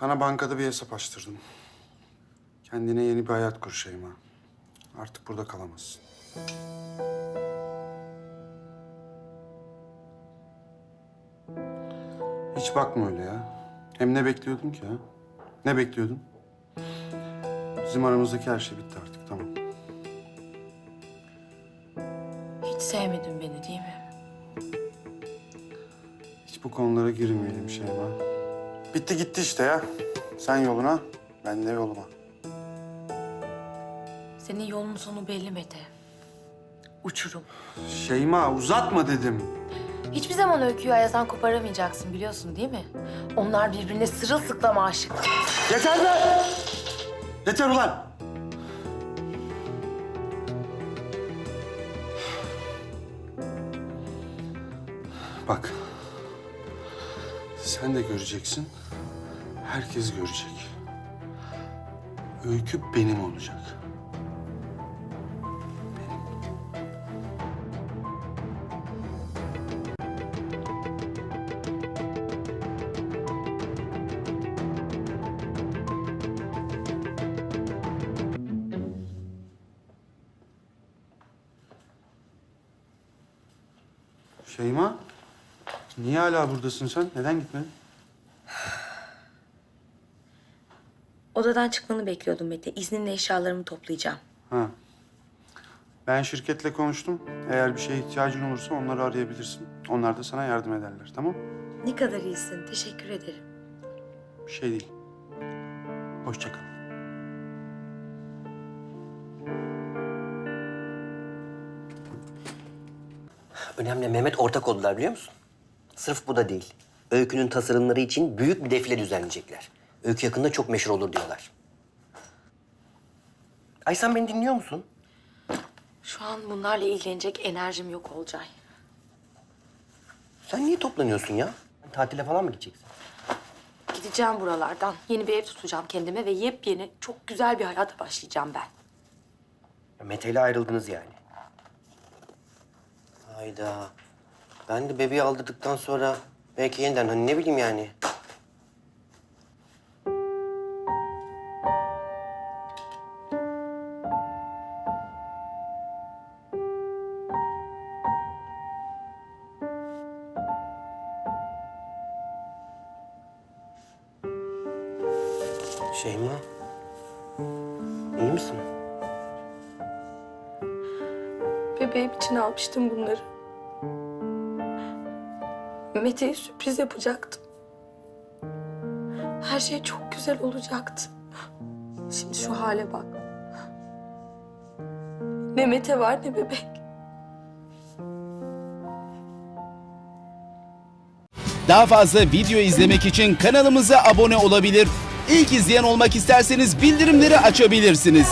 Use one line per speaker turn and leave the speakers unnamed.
Sana bankada bir hesap açtırdım. Kendine yeni bir hayat kur Şeyma. Artık burada kalamazsın. Hiç bakma öyle ya. Hem ne bekliyordun ki ha? Ne bekliyordun? Bizim aramızdaki her şey bitti artık, tamam.
Hiç sevmedin beni değil mi?
Hiç bu konulara girmeyelim Şeyma. Bitti gitti işte ya. Sen yoluna, ben de yoluma.
Senin yolun sonu belli Mete. Uçurum.
Şeyma uzatma dedim.
Hiçbir zaman öyküyü Ayaz'dan koparamayacaksın biliyorsun değil mi? Onlar birbirine sırılsıklam aşık.
Yeter be! Yeter ulan! Bak. Sen de göreceksin. Herkes görecek. Öykü benim olacak. Şeyma, niye hala buradasın sen? Neden gitmedin?
Odadan çıkmanı bekliyordum Mete. İzninle eşyalarımı toplayacağım.
Ha. Ben şirketle konuştum. Eğer bir şeye ihtiyacın olursa onları arayabilirsin. Onlar da sana yardım ederler, tamam?
Ne kadar iyisin. Teşekkür ederim.
Bir şey değil. Hoşça kal.
Önemli Mehmet ortak oldular biliyor musun? Sırf bu da değil. Öykünün tasarımları için büyük bir defile düzenleyecekler. Öykü yakında çok meşhur olur diyorlar. Ay sen beni dinliyor musun?
Şu an bunlarla ilgilenecek enerjim yok Olcay.
Sen niye toplanıyorsun ya? Tatile falan mı gideceksin?
Gideceğim buralardan. Yeni bir ev tutacağım kendime ve yepyeni, çok güzel bir hayata başlayacağım ben.
Mete ile ayrıldınız yani. Hayda. Ben de bebeği aldırdıktan sonra belki yeniden hani ne bileyim yani. Şeyma. iyi misin?
Bebeğim için almıştım bunları. Mete'ye sürpriz yapacaktım. Her şey çok güzel olacaktı. Şimdi şu hale bak. Ne Mete var ne bebek.
Daha fazla video izlemek için kanalımıza abone olabilir. İlk izleyen olmak isterseniz bildirimleri açabilirsiniz.